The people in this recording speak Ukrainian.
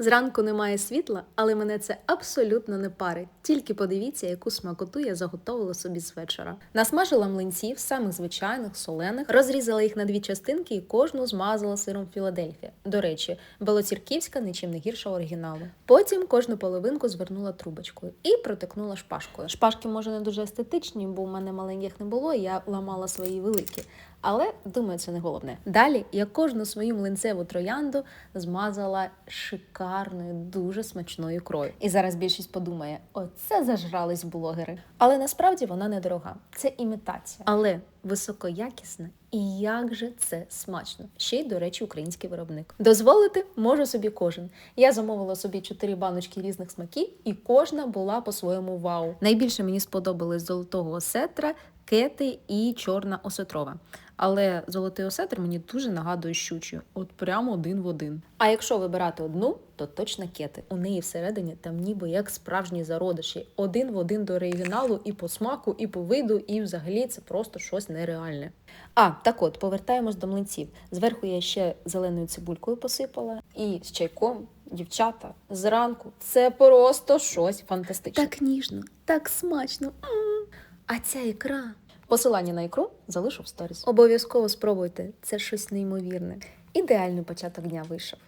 Зранку немає світла, але мене це абсолютно не парить. Тільки подивіться, яку смакоту я заготовила собі з вечора. Насмажила млинців, самих звичайних, солених, розрізала їх на дві частинки і кожну змазала сиром Філадельфія. До речі, Белоцірківська нічим не гірша оригіналу. Потім кожну половинку звернула трубочкою і протикнула шпажкою. Шпажки може не дуже естетичні, бо в мене маленьких не було, я ламала свої великі. Але думаю, це не головне. Далі я кожну свою млинцеву троянду змазала шикарною, дуже смачною ікрою. І зараз більшість подумає: оце зажрались блогери. Але насправді вона недорога. Це імітація, але високоякісна. І як же це смачно! Ще й, до речі, український виробник. Дозволити може собі кожен. Я замовила собі чотири баночки різних смаків, і кожна була по-своєму вау. Найбільше мені сподобались золотого осетра, кети і чорна осетрова. Але золотий осетр мені дуже нагадує щучу, от прямо один в один. А якщо вибирати одну, то точно кети. У неї всередині там ніби як справжні зародиші, один в один до оригіналу і по смаку, і по виду, і взагалі це просто щось нереальне. А так от повертаємось до млинців. Зверху я ще зеленою цибулькою посипала і з чайком. Дівчата, зранку це просто щось фантастичне. Так ніжно, так смачно. А ця ікра. Посилання на ікру залишу в сторіс. Обов'язково спробуйте, це щось неймовірне. Ідеальний початок дня вийшов.